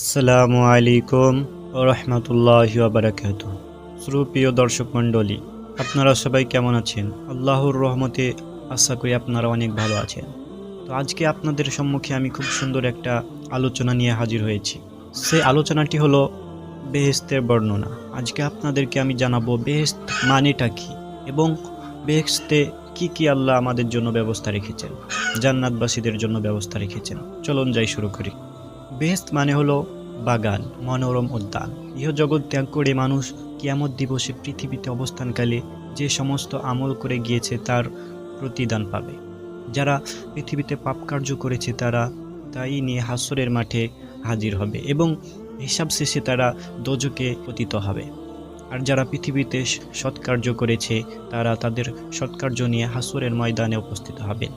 আসসালামু আলাইকুম রহমতুল্লাহ বারাকাত প্রিয় দর্শক মণ্ডলী, আপনারা সবাই কেমন আছেন? আল্লাহর রহমতে আশা করি আপনারা অনেক ভালো আছেন। তো আজকে আপনাদের সম্মুখে আমি খুব সুন্দর একটা আলোচনা নিয়ে হাজির হয়েছি। সেই আলোচনাটি হলো বেহেস্তের বর্ণনা। আজকে আপনাদেরকে আমি জানাব বেহেস্ত মানেটা কি এবং বেহেস্তে কি কি আল্লাহ আমাদের জন্য ব্যবস্থা রেখেছেন, জান্নাতবাসীদের জন্য ব্যবস্থা রেখেছেন। চলুন যাই শুরু করি। বেহেস্ত মানে হলো বাগান, মনোরম উদ্যান। ইহজগৎ ত্যাগ করে মানুষ কিয়ামত দিবসে পৃথিবীতে অবস্থানকালে যে সমস্ত আমল করে গিয়েছে তার প্রতিদান পাবে। যারা পৃথিবীতে পাপ কার্য করেছে তারা তাই নিয়ে হাসরের মাঠে হাজির হবে এবং হিসাব শেষে তারা দোজকে পতিত হবে। আর যারা পৃথিবীতে সৎকার্য করেছে তারা তাদের সৎকার্য নিয়ে হাসরের ময়দানে উপস্থিত হবেন।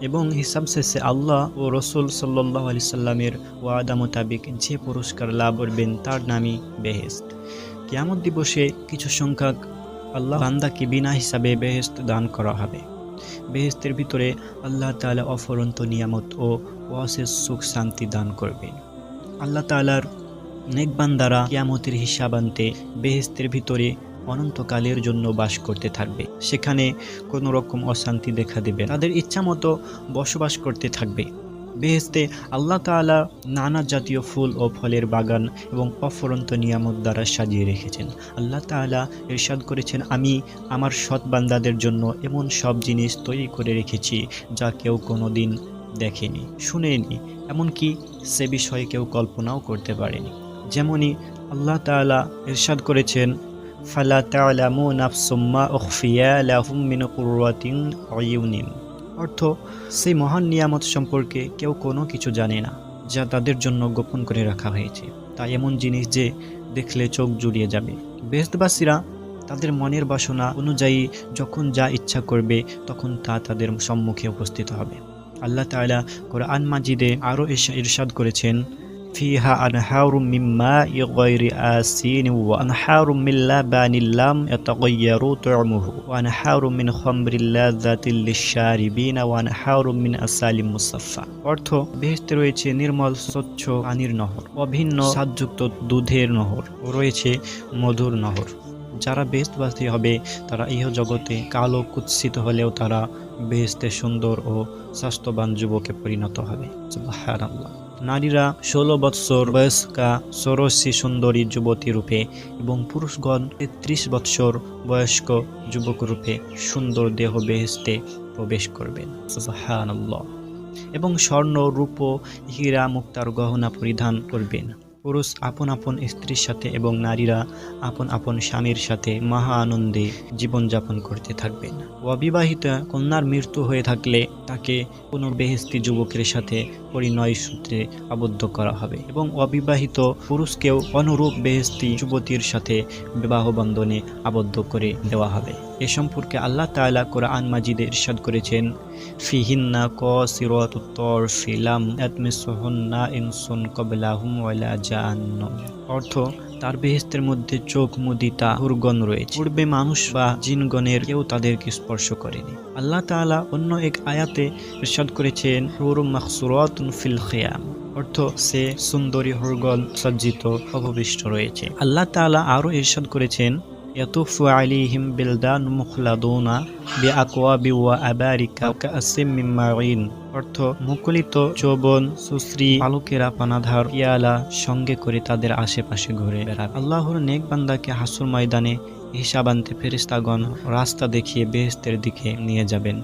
এবং হিসাব শেষে আল্লাহ ও রসুল সাল্লাহ আলি সাল্লামের ওয়াদা মোতাবেক যে পুরস্কার লাভ করবেন তার নামই বেহেস্ত কেয়ামত দিবসে কিছু সংখ্যক আল্লাহ বান্দাকে বিনা হিসাবে বেহেস্ত দান করা হবে। বেহেস্তের ভিতরে আল্লাহ তাআলা অফরন্ত নিয়ামত ও অশেষ সুখ শান্তি দান করবেন। আল্লাহ তাআলার নেক বান্দারা কিয়ামতের হিসাব আনতে বেহেস্তের ভিতরে অনন্তকালের জন্য বাস করতে থাকবে। সেখানে কোনো রকম অশান্তি দেখা দেবে তাদের ইচ্ছা মতো বসবাস করতে থাকবে। বেহেস্তে আল্লাহ তাআলা নানা জাতীয় ফুল ও ফলের বাগান এবং অফরন্ত নিয়ামত দ্বারা সাজিয়ে রেখেছেন। আল্লাহ তাআলা ইরশাদ করেছেন, আমি আমার সৎ বান্দাদের জন্য এমন সব জিনিস তৈরি করে রেখেছি যা কেউ কোনো দিন দেখেনি, শুনেনি, এমনকি সে বিষয়ে কেউ কল্পনাও করতে পারেনি। যেমনই আল্লাহ তাআলা ইরশাদ করেছেন ফালা তালামু নাফসুম্মা উখফিয়া লাহুম মিন কুররাতিন আয়ুনিন অর্থ, সেই মহান নিয়ামত সম্পর্কে কেউ কোনো কিছু জানে না, যা তাদের জন্য গোপন করে রাখা হয়েছে। তাই এমন জিনিস যে দেখলে চোখ জুড়িয়ে যাবে। বেহতবাসীরা তাদের মনের বাসনা অনুযায়ী যখন যা ইচ্ছা করবে, তখন তা তাদের সম্মুখে উপস্থিত হবে। আল্লাহ তাআলা কোরআন মাজিদে আরও ইরশাদ করেছেন ফিহা আনহারুম মিম্মা ইগৈরি আসিন ও আনহারুম মিল্লা বানিল্লাম এতগৈয়ারু তরমুহু আনহারুম মিন খমরিল্লা জাতিল্লিশারিবিন ও আনহারুম মিন আসালিম মুসাফা অর্থ বেহেস্তে রয়েছে নির্মল, স্বচ্ছ পানির নহর, অভিন্ন স্বাদযুক্ত দুধের নহর রয়েছে মধুর নহর। যারা বেহেস্তবাসী হবে, তারা ইহ জগতে কালো কুৎসিত হলেও তারা বেহেস্তে সুন্দর ও স্বাস্থ্যবান যুবকে পরিণত হবে। আল্লাহ নারীরা ষোলো বৎসর বয়স্কা সরসী সুন্দরী যুবতী রূপে এবং পুরুষগণ তেত্রিশ বৎসর বয়স্ক যুবক রূপে সুন্দর দেহ বেহেস্তে প্রবেশ করবেন। এবং স্বর্ণ, রূপ হীরা মুক্তার গহনা পরিধান করবেন। পুরুষ আপন আপন স্ত্রীর সাথে এবং নারীরা আপন আপন স্বামীর সাথে মহা আনন্দে জীবনযাপন করতে থাকবেন। অবিবাহিতা কন্যার মৃত্যু হয়ে থাকলে তাকে কোনো বেহেস্তি যুবকের সাথে পরিণয় সূত্রে আবদ্ধ করা হবে এবং অবিবাহিত পুরুষকেও অনুরূপ বেহেস্তি যুবতীর সাথে বিবাহ বন্ধনে আবদ্ধ করে দেওয়া হবে। এ সম্পর্কে আল্লাহ তাআলা কোরআন মাজিদে ইরশাদ করেছেন, ফিহিন্না ক সিরতুত্তর ফিলাম আতমিসুহুন্না ইনসুন কবলাহুম ওয়ালা অর্থ, তার বেহেস্তের মধ্যে চোখ মুদিতা হুরগণ রয়েছে। পূর্বে মানুষ বা জিনগণের কেউ তাদেরকে স্পর্শ করেনি। আল্লাহ তালা অন্য এক আয়াতে ইরশাদ করেছেন হুর মাকসুরত ফিল খেয়াম। অর্থ, সে সুন্দরী হরগল সজ্জিত অববিষ্ট রয়েছে। আল্লাহ তালা আরও ইরশাদ করেছেন বিলদান মুখলাদুনা বিআকওয়াবি ওয়া আবারিকা ওয়া কাসিম মিন মাইন অর্থ, মুকুলিত যৌবন, সুশ্রী পালকেরা পানাধার, পিয়ালা, সঙ্গে করে তাদের আশেপাশে ঘুরে বেড়াবে আল্লাহর নেক বান্দাকে হাসুর ময়দানে হিসাব আনতে ফেরিস্তাগণ রাস্তা দেখিয়ে বেহেস্তের দিকে নিয়ে যাবেন।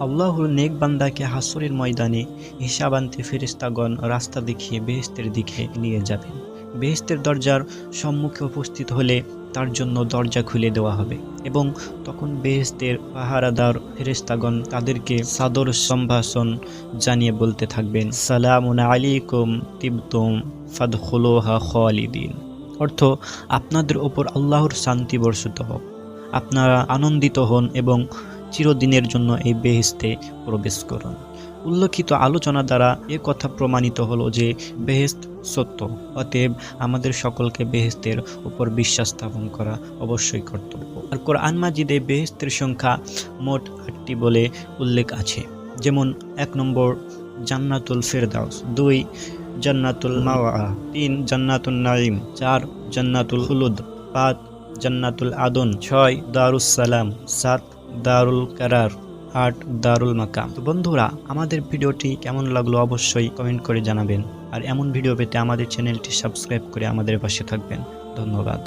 আল্লাহর নেক বান্দাকে হাসরের ময়দানে হিসাব আনতে ফেরিস্তাগণ রাস্তা দেখিয়ে বেহেস্তের দিকে নিয়ে যাবেন। বেহেস্তের দরজার সম্মুখে উপস্থিত হলে তার জন্য দরজা খুলে দেওয়া হবে এবং তখন বেহেস্তের পাহারাদার ফেরেস্তাগণ তাদেরকে সাদর সম্ভাষণ জানিয়ে বলতে থাকবেন, সালামুন আলাইকুম তিবতুম ফাদখুলুহা খালিদিন। অর্থ, আপনাদের ওপর আল্লাহর শান্তি বর্ষিত হোক। আপনারা আনন্দিত হন এবং চিরদিনের জন্য এই বেহেস্তে প্রবেশ করুন। উল্লেখিত আলোচনা দ্বারা এ কথা প্রমাণিত হলো যে বেহেস্ত সত্য। অতএব আমাদের সকলকে বেহেস্তের উপর বিশ্বাস স্থাপন করা অবশ্যই কর্তব্য। আর কোরআন মাজিদে বেহেস্তের সংখ্যা মোট আটটি বলে উল্লেখ আছে। যেমন এক নম্বর, জান্নাতুল ফেরদাউস। দুই, জান্নাতুল মাওয়া। তিন জান্নাতুল নাইম চার, জান্নাতুল খুলুদ। পাঁচ, জান্নাতুল আদন। ছয়, দারুস সালাম। সাত, দারুল কারার। আট দারুল মাকাম। তো বন্ধুরা, আমাদের ভিডিওটি কেমন লাগল অবশ্যই কমেন্ট করে জানাবেন। আর এমন ভিডিও পেতে আমাদের চ্যানেলটি সাবস্ক্রাইব করে আমাদের পাশে থাকবেন। ধন্যবাদ।